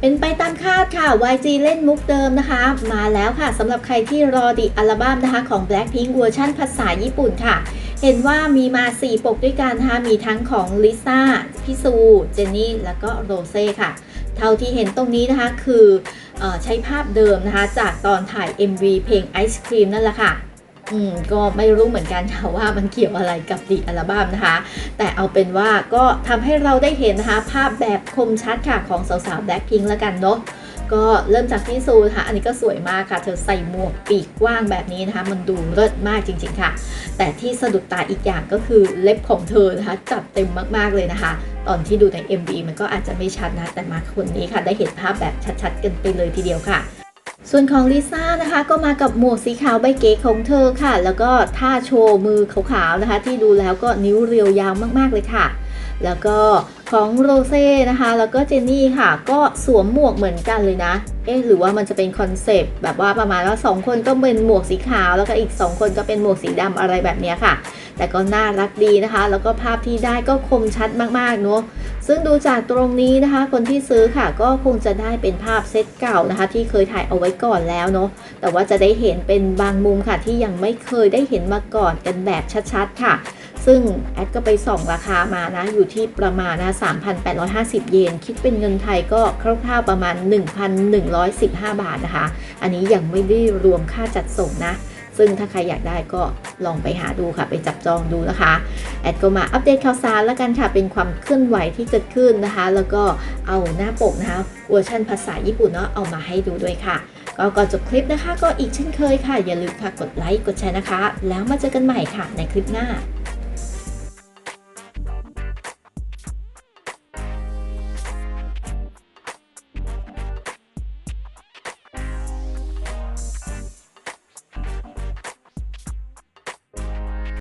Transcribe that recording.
เป็นไปตามคาดค่ะ YG เล่นมุกเดิมนะคะ มาแล้วค่ะสำหรับใครที่รอดิอัลบั้มนะคะของ Blackpink เวอร์ชันภาษาญี่ปุ่นค่ะ เห็นว่ามีมา 4 ปกด้วยกันนะคะมีทั้งของลิซ่าพี่ซู เจนนี่ แล้วก็โรเซ่ค่ะ เท่าที่เห็นตรงนี้นะคะคือออใช้ภาพเดิมนะคะ จากตอนถ่าย MV เพลงไอศครีมนั่นแหละค่ะ อืมก็ไม่รู้เหมือนกันค่ะว่ามันเกี่ยวอะไรกับดีอัลบั้มนะคะ แต่เอาเป็นว่าก็ทำให้เราได้เห็นนะคะ ภาพแบบคมชัดค่ะของสาวๆ Blackpink แล้วกันเนาะก็เริ่มจากพี่ซูนะคะอันนี้ก็สวยมากค่ะ เธอใส่หมวกปีกกว้างแบบนี้นะคะ มันดูเลิศมากจริง ๆ ค่ะ แต่ที่สะดุดตาอีกอย่างก็คือเล็บของเธอนะคะ จัดเต็มมากๆเลยนะคะ ตอนที่ดูใน MV มันก็อาจจะไม่ชัดนะ แต่มาคนนี้ค่ะ ได้เห็นภาพแบบชัดๆ กันไปเลยทีเดียวค่ะ ส่วนของลิซ่านะคะก็มากับหมวกสีขาวใบเก๋ของเธอค่ะ แล้วก็ท่าโชว์มือขาวๆนะคะ ที่ดูแล้วก็นิ้วเรียวยาวมากๆเลยค่ะ แล้วก็ของโรเซ่นะคะ แล้วก็เจนนี่ค่ะ ก็สวมหมวกเหมือนกันเลยนะ เอ๊ะหรือว่ามันจะเป็นคอนเซปต์แบบว่าประมาณว่า 2 คนก็เป็นหมวกสีขาว แล้วก็อีก 2 คนก็เป็นหมวกสีดำอะไรแบบนี้ค่ะ แต่ก็น่ารักดีนะคะ แล้วก็ภาพที่ได้ก็คมชัดมากๆเนอะซึ่งดูจากตรงนี้นะคะ คนที่ซื้อค่ะ ก็คงจะได้เป็นภาพเซตเก่านะคะ ที่เคยถ่ายเอาไว้ก่อนแล้วเนอะแต่ว่าจะได้เห็นเป็นบางมุมค่ะที่ยังไม่เคยได้เห็นมาก่อนกันแบบชัดๆค่ะ ซึ่งแอดก็ไปส่องราคามานะ อยู่ที่ประมาณนะ 3,850 เยน คิดเป็นเงินไทยก็คร่าวๆประมาณ 1,115 บาทนะคะ อันนี้ยังไม่ได้รวมค่าจัดส่งนะ ซึ่งถ้าใครอยากได้ก็ลองไปหาดูค่ะ ไปจับจองดูนะคะ แอดก็มาอัปเดตข่าวสารแล้วกันค่ะ เป็นความเคลื่อนไหวที่เกิดขึ้นนะคะ แล้วก็เอาหน้าปกนะคะเวอร์ชันภาษาญี่ปุ่นเนาะเอามาให้ดูด้วยค่ะก็ก่อนจบคลิปนะคะ ก็อีกเช่นเคยค่ะ อย่าลืมค่ะกดไลค์กดแชร์นะคะ แล้วมาเจอกันใหม่ค่ะในคลิปหน้า